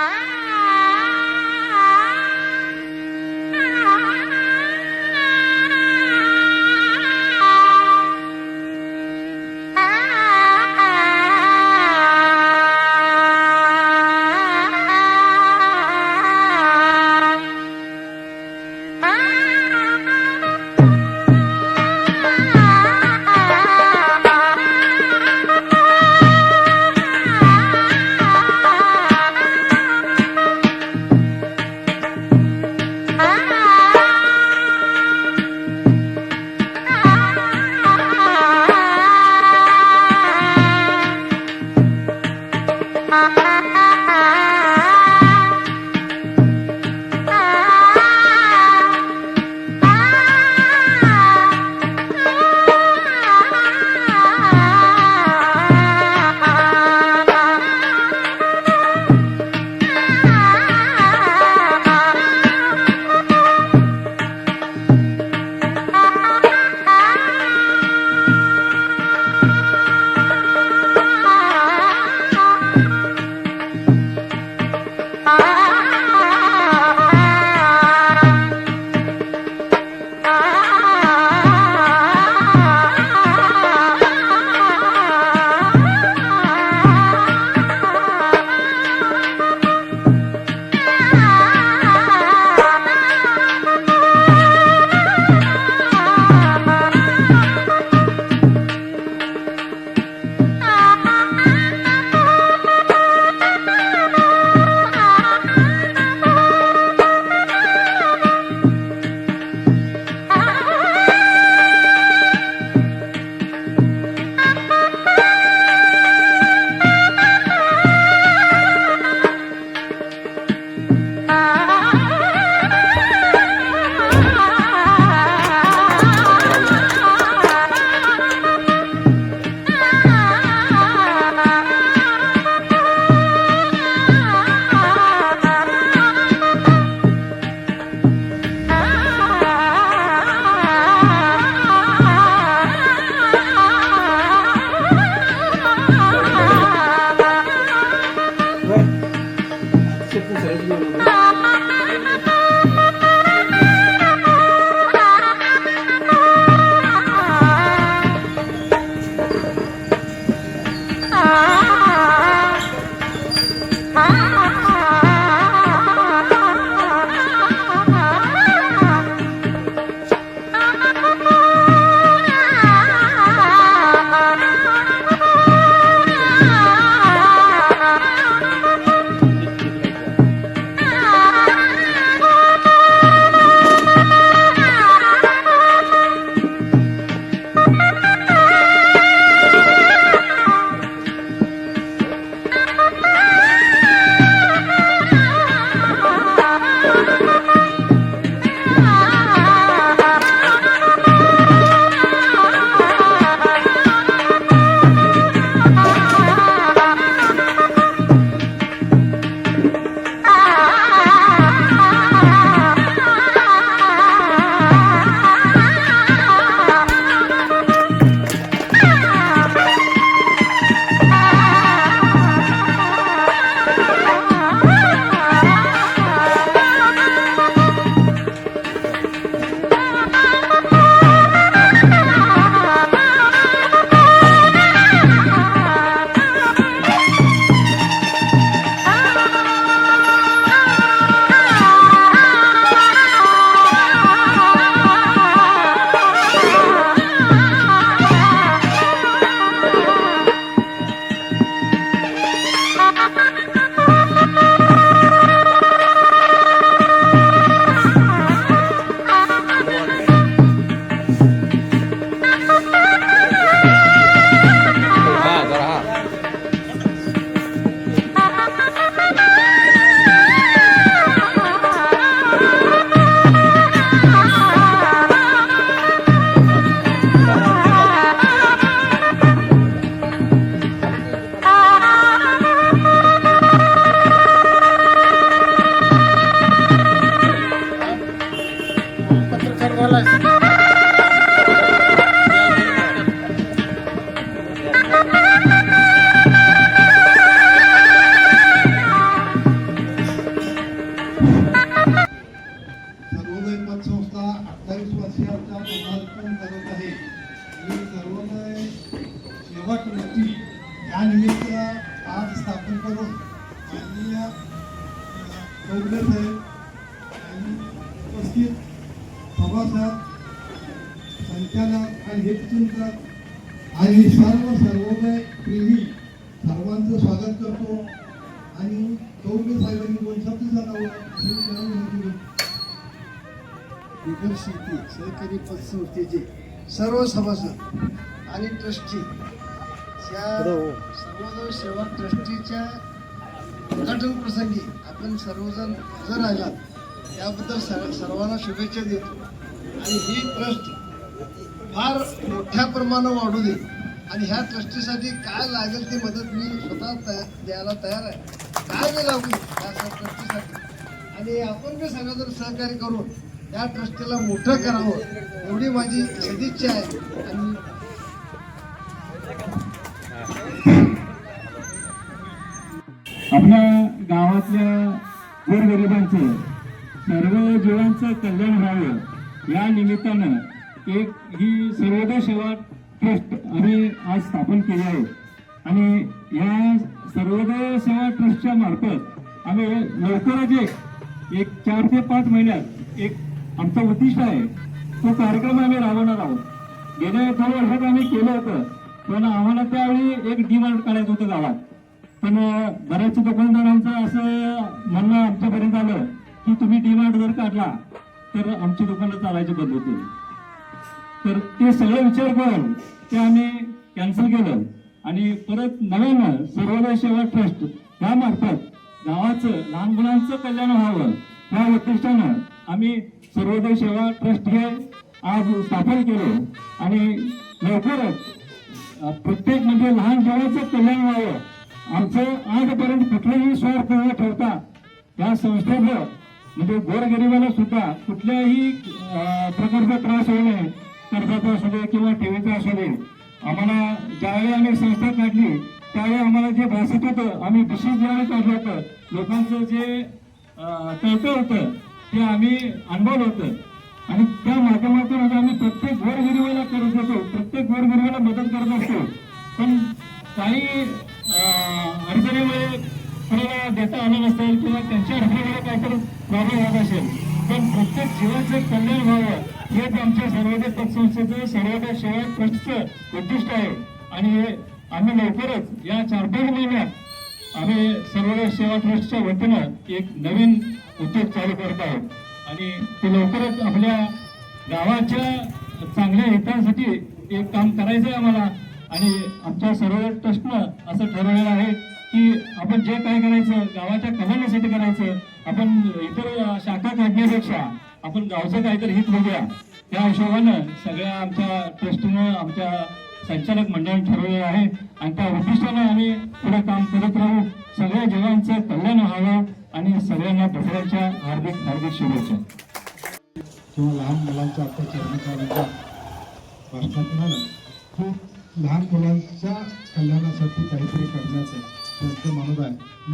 好啊。आणि चौगले साहेबांनी दोन शब्द सांगावं शेती सहकारी पतसंस्थेचे सर्व सभासद आणि ट्रस्टी. या सर्वोदय सेवा ट्रस्टीच्या उद्घाटन प्रसंगी आपण सर्वजण हजर राहिलात त्याबद्दल सर्व सर्वांना शुभेच्छा देतो. आणि ही ट्रस्ट फार मोठ्या प्रमाणावर वाढू दे. आणि ह्या ट्रस्टीसाठी काय लागेल ती मदत मी स्वतः तया द्यायला तयार आहे. काय बी लागू आणि आपण बी सगळं सहकार्य करून या ट्रस्टीला मोठं करावं एवढी माझी सदिच्छा आहे. आणि आपल्या गावातल्या गोरगरिबांचं सर्व जीवांचं कल्याण व्हावं या निमित्तानं एक ही सर्वोदय सेवा ट्रस्ट आम्ही आज स्थापन केली आहे. आणि या सर्वोदय सेवा ट्रस्टच्या मार्फत आम्ही लवकरच एक एक चार ते पाच महिन्यात एक आमचं उद्दिष्ट आहे. तो कार्यक्रम आम्ही राबवणार आहोत. गेल्या थोड्या वर्षात आम्ही केलं होतं पण आम्हाला त्यावेळी एक डिमांड काढायचं होतं गावात. पण बऱ्याच दुकानदारांचं असं म्हणणं आमच्यापर्यंत आलं की तुम्ही डिमांड जर काढला तर आमची दुकानं चालायची बंद होतील तर ते सगळे विचार करून ते आम्ही कॅन्सल केलं. आणि परत नव्यानं सर्वोदय सेवा ट्रस्ट यामार्फत गावाचं लहान मुलांचं कल्याण व्हावं. या उद्दिष्टानं आम्ही सर्वोदय सेवा ट्रस्ट हे आज स्थापन केलं. आणि लवकरच प्रत्येक म्हणजे लहान जीवाचं कल्याण व्हावं. आमचं आजपर्यंत कुठलेही स्वार्थ न ठेवता या संस्थेचं म्हणजे गोरगरिबाला सुद्धा कुठल्याही प्रकारचा त्रास होऊ नये कर्जाचा असू दे किंवा ठेवीचा असू दे आम्हाला ज्यावेळी आम्ही संस्था काढली त्यावेळी आम्हाला जे भासत होतं आम्ही विशेष ज्यावेळी काढलं होतं. लोकांचं जे कळतं होतं ते आम्ही अनुभवलं होतं. आणि त्या माध्यमातून आम्ही प्रत्येक गोरगरिबाला करत होतो प्रत्येक गोरगरिबाला मदत करत असतो. पण काही अडचणीमुळे कोणाला देता आलं नसेल किंवा त्यांच्या अडचणीमुळे काहीतरी प्रॉब्लेम होत असेल. पण प्रत्येक जीवाचं कल्याण व्हावं हेच आमच्या सर्वोदय पतसंस्थेचं सर्वोदय सेवा ट्रस्टचं उद्दिष्ट आहे. आणि हे आम्ही लवकरच या चार पाच महिन्यात आम्ही सर्वोदय सेवा ट्रस्टच्या वतीनं एक नवीन उद्योग चालू करत आहोत. आणि ते लवकरच आपल्या गावाच्या चांगल्या हितांसाठी एक काम करायचं आहे आम्हाला. आणि आमच्या सर्व ट्रस्टनं असं ठरवलेलं आहे की आपण जे काय करायचं गावाच्या कल्याणासाठी करायचं आपण इतर शाखा काढण्यापेक्षा आपण गावचं काहीतरी हित बघूया. त्या हिशोबानं सगळ्या आमच्या ट्रस्टनं आमच्या संचालक मंडळाने ठरवलेलं आहे. आणि त्या उद्दिष्टानं आम्ही पुढे काम करत राहू. सगळ्या जगांचं कल्याण व्हावं आणि सगळ्यांना दसऱ्याच्या हार्दिक हार्दिक शुभेच्छा. किंवा लहान मुलांच्या आता चरणकारांच्या भाषणातून आलं लहान मुलांच्या कल्याणासाठी काहीतरी करण्याचं त्यांचं मनोद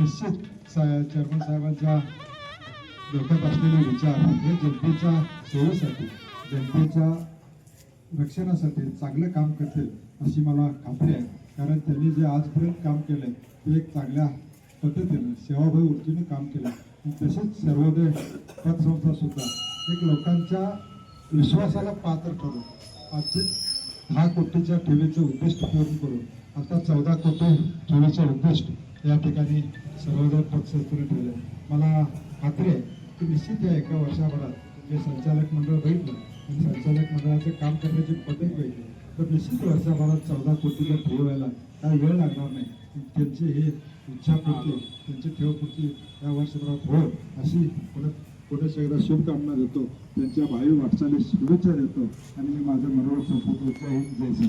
निश्चित सा चेअरमन साहेबांच्या डोक्यात असलेले विचार हे जनतेच्या सेवेसाठी जनतेच्या रक्षणासाठी चांगलं काम करतील अशी मला खात्री आहे. कारण त्यांनी जे आजपर्यंत काम केलं ते एक चांगल्या पद्धतीनं सेवाभावी वृत्तीने काम केलं तसेच सर्वोदय पतसंस्था सुद्धा. एक लोकांच्या विश्वासाला पात्र करून अगदी दहा कोटीच्या ठेवीचं उद्दिष्ट पूर्ण करून आता चौदा कोटी ठेवीचं उद्दिष्ट या ठिकाणी सर्वोदय पतसंस्थेने ठेवलं मला खात्री आहे की निश्चित या एका वर्षाभरात? जे संचालक मंडळ बघितलं आणि संचालक मंडळाचं काम करण्याची पद्धत बघितली तर निश्चित वर्षाभरात चौदा कोटीला ठेव व्हायला काय वेळ लागणार नाही. त्यांची ही इच्छापूर्ती त्यांची ठेवपूर्ती या वर्षभरात हो अशी पुढे पुढे एकदा शुभकामना देतो. त्यांच्या भावी वाटचालीस शुभेच्छा देतो. आणि मी माझं मनोरथ संपवतो. जय हिंद जय श्री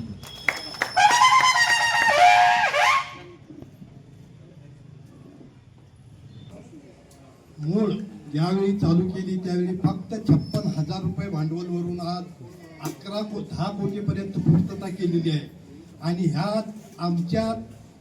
मूळ ज्यावेळी चालू केली त्यावेळी फक्त छप्पन हजार रुपये भांडवलवरून आज अकरा को दहा कोटीपर्यंत पूर्तता केलेली आहे. आणि ह्यात आमच्या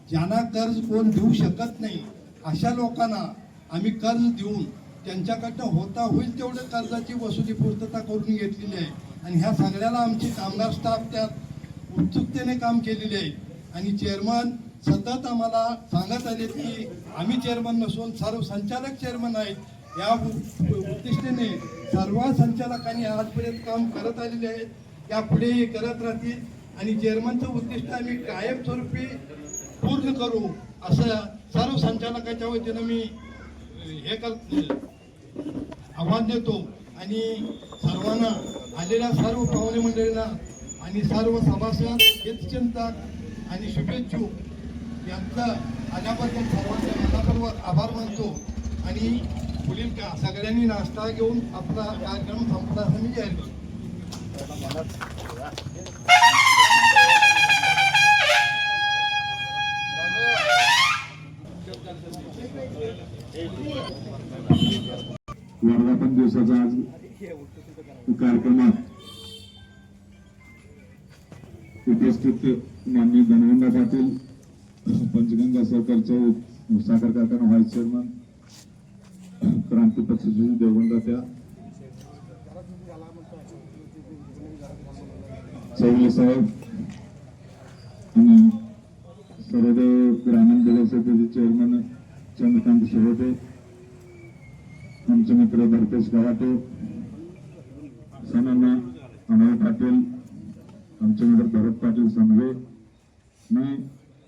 ज्यांना कर्ज कोण देऊ शकत नाही अशा लोकांना आम्ही कर्ज देऊन त्यांच्याकडनं होता होईल तेवढं कर्जाची वसुली पूर्तता करून घेतलेली आहे. आणि ह्या सगळ्याला आमची कामगार स्टाफ त्यात उत्सुकतेने काम केलेले आहे. आणि चेअरमन सतत आम्हाला सांगत आले की आम्ही चेअरमन नसून सर्व संचालक चेअरमन आहेत. या उद्दिष्टेने सर्व संचालकांनी आजपर्यंत काम करत आलेले आहेत. यापुढेही करत राहतील. आणि चेअरमनचं उद्दिष्ट आम्ही कायमस्वरूपी पूर्ण करू असं सर्व संचालकाच्या वतीनं मी हे कर आव्हान देतो. आणि सर्वांना आलेल्या सर्व पाहुणे मंडळींना आणि सर्व सभासद हितचिंतक आणि शुभेच्छू यांचा आल्याबद्दल सर्वांचा मनापूर्वक आभार मानतो. आणि पुढील का सगळ्यांनी नाश्ता घेऊन आपला कार्यक्रम संपला असं मी जाहीर करतो. वर्धापन दिवसाचा आज कार्यक्रमात उपस्थित माननीय धनगंगा पाटील पंचगंगा सहकारचे साखर कारखाना व्हाईस चेअरमन क्रांती पक्षाचे देवगंगा त्या चौले साहेब आणि सर्वदेव ग्रामीण विकासाचे चेअरमन चंद्रकांत शिरोटे आमचे मित्र भरतेश गवाटे सनाना अमोल पाटील आमचे मित्र भरत पाटील समजे मी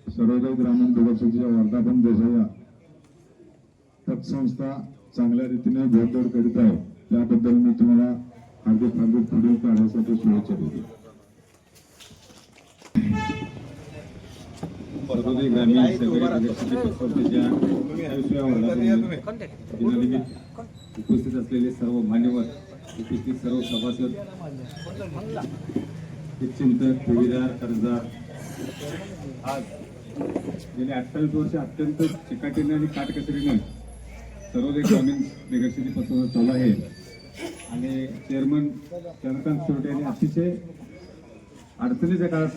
सर्वोदय ग्रामीण दिवसाच्या वर्धापन दिवसाच्या तत्संस्था चांगल्या रीतीने भोडदोड करीत आहे. त्याबद्दल मी तुम्हाला हार्दिक हार्दिक पुढील काढण्यासाठी शुभेच्छा देतो. सर्वोदय ग्रामीण उपस्थित असलेले सर्व मान्यवर उपस्थित सर्व सभासद चिंतक ठेवीदार कर्जदार आज गेले अठ्ठावीस वर्ष अत्यंत चिकाटीने आणि काटकसरीनं सर्वोदय ग्रामीण विकासाची पत्र चालू आहे. आणि चेअरमन चंद्रकांत सोरटे यांनी अतिशय अडचणीच्या काळात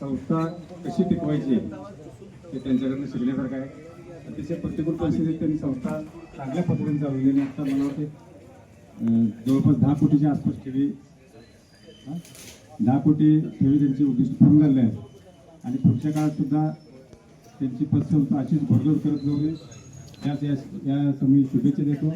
संस्था कशी टिकवायची हे त्यांच्याकडनं शिकण्यासारखं आहे. अतिशय प्रतिकूल परिस्थितीत त्यांनी संस्था चांगल्या पद्धतीने चालवली आणि आता मला वाटते जवळपास दहा कोटीच्या आसपास ठेवी. दहा कोटी ठेवी त्यांची उद्दिष्ट पूर्ण झाले आहे. आणि पुढच्या काळात सुद्धा त्यांची पतसंस्था अशीच भरभर करत जाऊ नये. त्याच या या मी शुभेच्छा देतो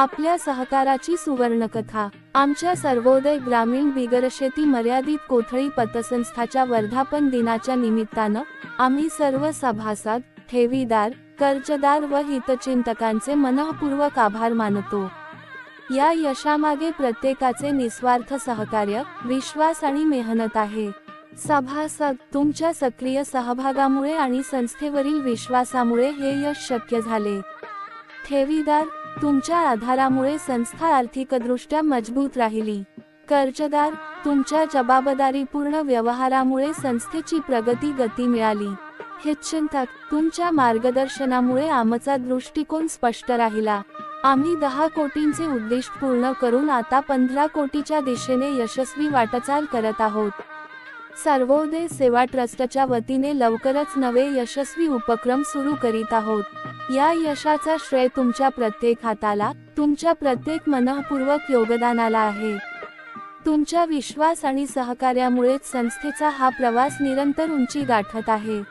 आपल्या सहकाराची सुवर्णकथा. आमच्या सर्वोदय ग्रामीण बिगरशेती मर्यादित कोथळी पतसंस्थाच्या वर्धापन दिनाच्या निमित्तानं आम्ही सर्व सभासद ठेवीदार कर्जदार व हितचिंतकांचे मनःपूर्वक आभार मानतो. या यशामागे प्रत्येकाचे निस्वार्थ सहकार्य विश्वास आणि मेहनत आहे. सभासद तुमच्या सक्रिय सहभागामुळे आणि संस्थेवरील विश्वासामुळे हे यश शक्य झाले. ठेवीदार तुमच्या आधारामुळे संस्था आर्थिकदृष्ट्या मजबूत राहिली. कर्जदार तुमच्या जबाबदारीपूर्ण व्यवहारामुळे संस्थेची प्रगती गती मिळाली. हितचिंतक तुमच्या मार्गदर्शनामुळे आमचा दृष्टिकोन स्पष्ट राहिला. आम्ही दहा कोटींचे उद्दिष्ट पूर्ण करून आता पंधरा कोटीच्या दिशेने यशस्वी वाटचाल करत आहोत. सर्वोदय सेवा ट्रस्टच्या वतीने लवकरच नवे यशस्वी उपक्रम सुरू करीत आहोत. या यशाचा श्रेय तुमच्या प्रत्येक हाताला तुमच्या प्रत्येक मनःपूर्वक योगदानाला आहे. तुमच्या विश्वास आणि सहकार्यामुळेच संस्थेचा हा प्रवास निरंतर उंची गाठत आहे.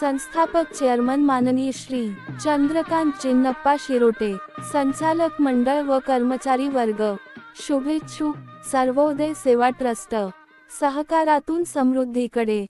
संस्थापक चेअरमन माननीय श्री चंद्रकांत चिन्नप्पा शिरोटे संचालक मंडळ व कर्मचारी वर्ग शुभेच्छू सर्वोदय सेवा ट्रस्ट. सहकारातून समृद्धीकडे.